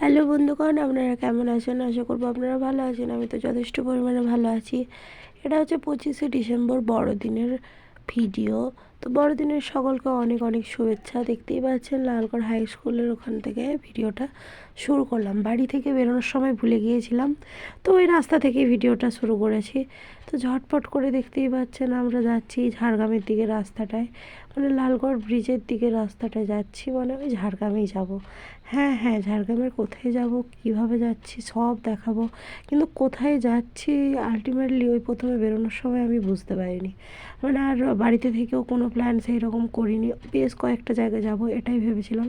Hello বন্ধুগণ, আপনারা কেমন আছেন? আশা করব আপনারা ভালো আছেন। আমি তো যথেষ্ট পরিমাণে ভালো আছি। এটা হচ্ছে পঁচিশে ডিসেম্বর বড়দিনের ভিডিও। তো বড়দিনের সকলকে অনেক অনেক শুভেচ্ছা। দেখতেই পাচ্ছেন লালগড় হাই স্কুলের ওখান থেকে ভিডিওটা শুরু করলাম। বাড়ি থেকে বেরোনোর সময় ভুলে গিয়েছিলাম, তো ওই রাস্তা থেকেই ভিডিওটা শুরু করেছি। তো ঝটপট করে দেখতেই পাচ্ছেন আমরা যাচ্ছি ঝাড়গ্রামের দিকে রাস্তাটায় মানে লালগড় ব্রিজের দিকে রাস্তাটায় যাচ্ছি মানে আমি ঝাড়গ্রামেই যাব। হ্যাঁ হ্যাঁ ঝাড়গ্রামের কোথায় যাব, কীভাবে যাচ্ছি সব দেখাবো, কিন্তু কোথায় যাচ্ছি আলটিমেটলি ওই প্রথমে বেরোনোর সময় আমি বুঝতে পারিনি। মানে আর বাড়িতে থেকেও কোনো প্ল্যান সেই রকম করিনি। বেশ কয়েকটা জায়গায় যাব, এটাই ভেবেছিলাম।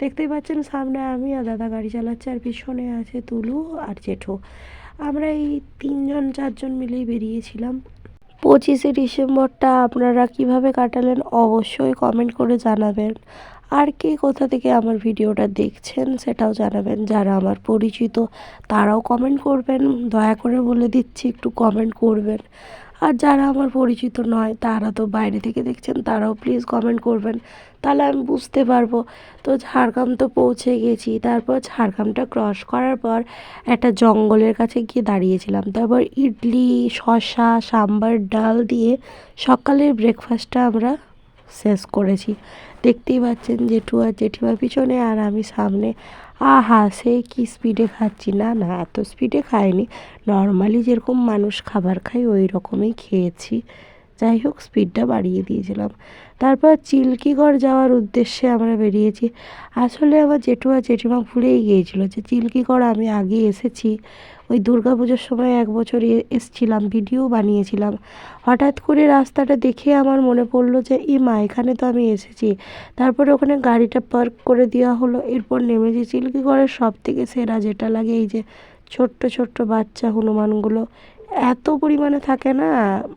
দেখতেই পাচ্ছেন, সামনে আমি আর দাদা গাড়ি চালাচ্ছে, আর পিছনে আছে তুলু আর জেঠু। আমরা এই তিনজন, চারজন মিলেই বেরিয়েছিলাম। পঁচিশে ডিসেম্বরটা আপনারা কীভাবে কাটালেন অবশ্যই কমেন্ট করে জানাবেন। আর কে কোথা থেকে আমার ভিডিওটা দেখছেন সেটাও জানাবেন। যারা আমার পরিচিত, তারাও কমেন্ট করবেন। দয়া করে বলে দিচ্ছি, একটু কমেন্ট করবেন। আর যারা আমার পরিচিত নয়, তারা তো বাইরে থেকে দেখছেন, তারাও প্লিজ কমেন্ট করবেন। তাহলে আমি বুঝতে পারব। তো ঝাড়গ্রাম তো পৌঁছে গেছি। তারপর ঝাড়গ্রামটা ক্রস করার পর একটা জঙ্গলের কাছে গিয়ে দাঁড়িয়েছিলাম। তারপর ইডলি, শসা, সাম্বার, ডাল দিয়ে সকালের ব্রেকফাস্টটা আমরা শেষ করেছি। দেখতেই পাচ্ছেন জেঠু আর জেঠিমার পিছনে আর আমি সামনে। আহা, সে কি স্পিডে খাচ্ছি? না না, এত স্পিডে খাইনি। নর্মালি যেরকম মানুষ খাবার খায় ওই রকমই খেয়েছি। যাই হোক স্পিডটা বাড়িয়ে দিয়েছিলাম। তারপর চিল্কিগড় যাওয়ার উদ্দেশ্যে আমরা বেরিয়েছি। আসলে আমার জেঠু আর জেঠিমা ভুলেই গিয়েছিল যে চিল্কিগড় আমি আগে এসেছি। ওই পুজোর সময় এক বছর এসছিলাম, ভিডিও বানিয়েছিলাম। হঠাৎ করে রাস্তাটা দেখে আমার মনে পড়ল যে ই মা এখানে তো আমি এসেছি। তারপরে ওখানে গাড়িটা পার্ক করে দেওয়া হলো। এরপর নেমেছি চিল্কিগড়ের সব থেকে সেরা যেটা লাগে এই যে ছোট্ট ছোট্ট বাচ্চা হনুমানগুলো। এত পরিমাণে থাকে না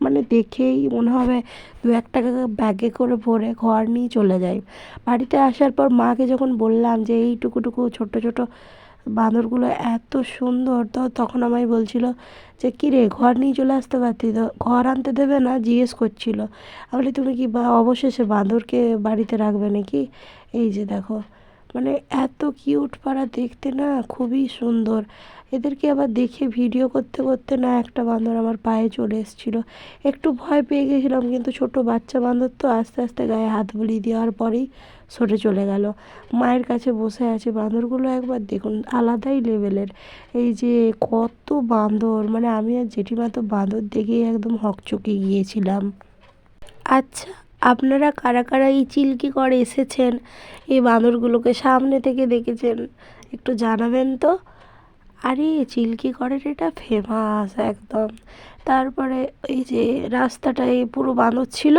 মানে দেখেই মনে হবে দু এক টাকা ব্যাগে করে ভরে ঘর নিয়ে চলে যাই বাড়িতে আসার পর মাকে যখন বললাম যে এইটুকুটুকু ছোট্ট ছোট বাঁদরগুলো এত সুন্দর, তো তখন আমায় বলছিল যে, কী রে, ঘর নিয়ে চলে আসতে পারতি তো? ঘর আনতে দেবে না? জিজ্ঞেস করছিল। আমি তুমি কি বা, অবশেষে বাঁদরকে বাড়িতে রাখবে নাকি? এই যে দেখো। মানে এত কিউট পাড়া দেখতে না খুবই সুন্দর। এদেরকে আবার দেখে ভিডিও করতে করতে না একটা বাঁদর আমার পায়ে চলে এসেছিল। একটু ভয় পেয়ে গেছিলাম কিন্তু ছোট বাচ্চা বাঁদর তো আস্তে আস্তে গায়ে হাত বুলিয়ে দেওয়ার পরেই সরে চলে গেল। মায়ের কাছে বসে আছে বাঁদরগুলো একবার দেখুন, আলাদাই লেভেলের এই যে কত বাঁদর মানে আমি আর জেঠিমা তো বাঁদর দেখেই একদম হকচকে গিয়েছিলাম। আচ্ছা আপনারা কারা কারা এই চিল্কি করে এসেছেন? এই বাঁদরগুলোকে সামনে থেকে দেখেছেন। একটু জানাবেন তো? আরে চিল্কিগড়ের এটা ফেমাস একদম। তারপরে এই যে রাস্তাটায় পুরো বাঁদর ছিল,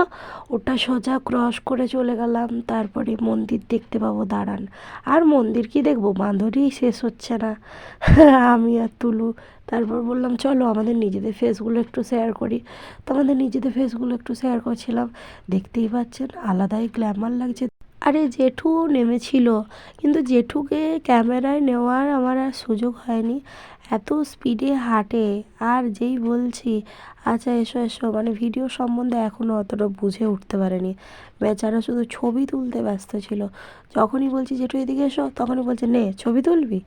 ওটা সোজা ক্রস করে চলে গেলাম। তারপরে মন্দির দেখতে পাবো, দাঁড়ান। আর মন্দির কি দেখব? বাঁদরই শেষ হচ্ছে না। আমি আর তুলু। তারপর বললাম, চলো আমাদের নিজেদের ফেসগুলো একটু শেয়ার করি। তো আমাদের নিজেদের ফেসগুলো একটু শেয়ার করছিলাম। দেখতেই পাচ্ছেন, আলাদাই গ্ল্যামার লাগছে। আরে জেঠু নেমেছিল, কিন্তু জেঠুকে ক্যামেরায় নেওয়ার আমার আর সুযোগ হয়নি। এত স্পিডে হাঁটে, আর যেই বলছি আচ্ছা এসো এসো। মানে ভিডিও সম্বন্ধে এখনও অতটা বুঝে উঠতে পারেনি। বেচারা শুধু ছবি তুলতে ব্যস্ত ছিল। যখনই বলছি, জেঠু, এদিকে এসো, তখনই বলছে, নে, ছবি তুলবি?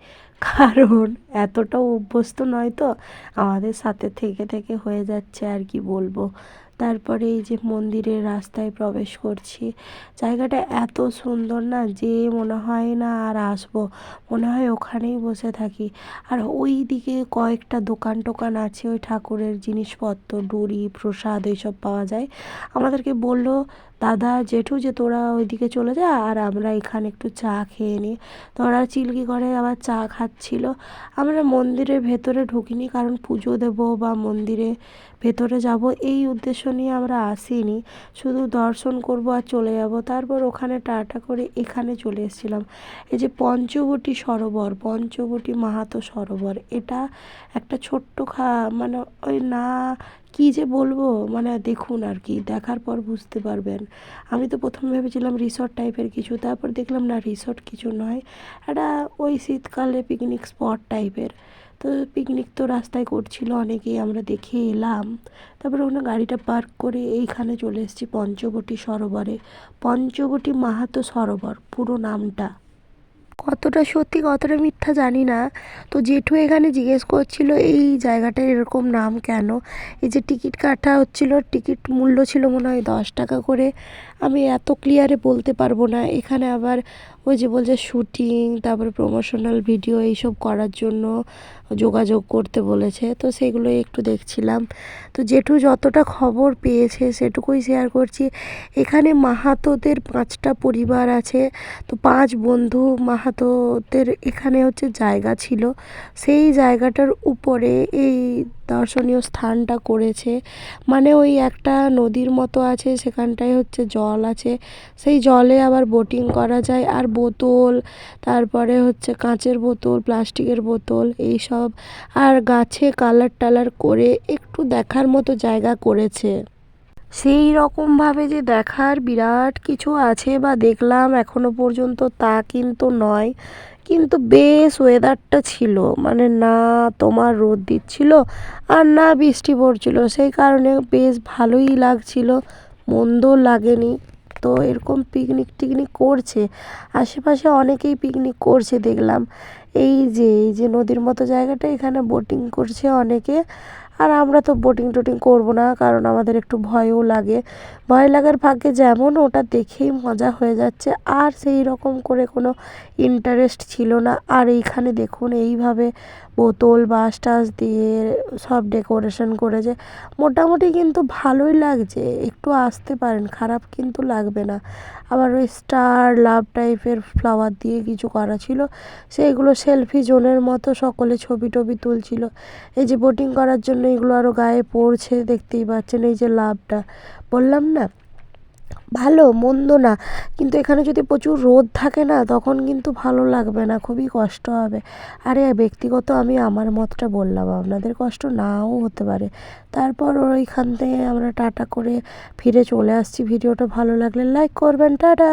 কারণ এতটাও অভ্যস্ত নয় তো। আমাদের সাথে থেকে থেকে হয়ে যাচ্ছে আর কি বলব। তারপরে এই যে মন্দিরের রাস্তায় প্রবেশ করছি। জায়গাটা এত সুন্দর না যে মনে হয় না আর আসব। মনে হয় ওখানেই বসে থাকি। আর ওই দিকে কয়েকটা দোকান টোকান আছে, ওই ঠাকুরের জিনিসপত্র। ডুরি প্রসাদ এইসব পাওয়া যায়। আমাদেরকে বলল দাদা, জেঠু যে তোরা ওইদিকে চলে যা আর আমরা এখানে একটু চা খেয়ে নিই। তো ওরা চিল্কি করে আবার চা খাচ্ছিল। আমরা মন্দিরের ভেতরে ঢুকিনি কারণ পুজো দেবো বা মন্দিরে ভেতরে যাব এই উদ্দেশ্য নিয়ে আমরা আসিনি। শুধু দর্শন করব আর চলে যাব। তারপর ওখানে টাটা করে এখানে চলে এসেছিলাম। এই যে পঞ্চবটী সরোবর, পঞ্চবটী মাহাতো সরোবর, এটা একটা ছোট্ট খা মানে ওই না কী যে বলব? মানে দেখুন আর কি, দেখার পর বুঝতে পারবেন। আমি তো প্রথমে ভেবেছিলাম রিসর্ট টাইপের কিছু, তারপর দেখলাম না রিসর্ট কিছু নয়। একটা ওই শীতকালে পিকনিক স্পট টাইপের তো পিকনিক তো রাস্তায় করছিল অনেকেই, আমরা দেখে এলাম। তারপরে ওখানে গাড়িটা পার্ক করে এইখানে চলে এসেছি পঞ্চবটী সরোবরে। পঞ্চবটী মাহাতো সরোবর, পুরো নামটা। কতটা সত্যি, কতটা মিথ্যা জানি না। তো জেঠু এখানে জিজ্ঞেস করছিল, এই জায়গাটার এরকম নাম কেন? এই যে টিকিট কাটা হচ্ছিল, টিকিট মূল্য ছিল মনে হয় দশ টাকা করে। আমি এত ক্লিয়ারে বলতে পারব না। এখানে আবার ওই যে বলছে শ্যুটিং তারপরে প্রমোশনাল ভিডিও এইসব করার জন্য যোগাযোগ করতে বলেছে। তো সেগুলোই একটু দেখছিলাম। তো জেঠু যতটা খবর পেয়েছে সেটুকুই শেয়ার করছি। এখানে মাহাতোদের পাঁচটা পরিবার আছে। তো পাঁচ বন্ধু মাহাতোদের এখানে হচ্ছে জায়গা ছিল। সেই জায়গাটার উপরে এই দর্শনীয় স্থানটা করেছে। মানে ওই একটা নদীর মতো আছে, সেখানটায় হচ্ছে জল আছে। সেই জলে আবার বোটিং করা যায় আর বোতল, তারপরে হচ্ছে কাঁচের বোতল, প্লাস্টিকের বোতল এই সব আর গাছে কালার টালার করে একটু দেখার মতো জায়গা করেছে। সেই রকমভাবে যে দেখার বিরাট কিছু আছে বা দেখলাম এখনও পর্যন্ত তা কিন্তু নয়। কিন্তু বেশ ওয়েদারটা ছিল। মানে না তোমার রোদ দিচ্ছিল আর না বৃষ্টি পড়ছিল। সেই কারণে বেশ ভালোই লাগছিল। মন্দ লাগেনি। তো এরকম পিকনিক টিকনিক করছে। আশেপাশে অনেকেই পিকনিক করছে দেখলাম। এই যে এই যে নদীর মতো জায়গাটা, এখানে বোটিং করছে অনেকে। আর আমরা তো বোটিং টোটিং করব না, কারণ আমাদের একটু ভয়ও লাগে। ভয় লাগার ভাগ্যে যেমন, ওটা দেখেই মজা হয়ে যাচ্ছে। আর সেই রকম করে কোনো ইন্টারেস্ট ছিল না। আর এইখানে দেখুন, এইভাবে বোতল, বাস টাস দিয়ে সব ডেকোরেশন করেছে। মোটামুটি কিন্তু ভালোই লাগছে। একটু আসতে পারেন, খারাপ কিন্তু লাগবে না। আবার ওই স্টার লাভ টাইপের ফ্লাওয়ার দিয়ে কিছু করা ছিল। সেইগুলো সেলফি জোনের মতো সকলে ছবি টবি তুলছিল। এই যে বোটিং করার জন্য এগুলো আরও গায়ে পড়ছে, দেখতেই পাচ্ছেন এই যে লাভটা। বললাম না, ভালো, মন্দ না, কিন্তু এখানে যদি প্রচুর রোদ থাকে না, তখন কিন্তু ভালো লাগবে না, খুবই কষ্ট হবে। আরে, ব্যক্তিগত আমি আমার মতটা বললাম, আপনাদের কষ্ট নাও হতে পারে। তারপর ওইখান থেকে আমরা টাটা করে ফিরে চলে আসছি। ভিডিওটা ভালো লাগলে লাইক করবেন, টাটা!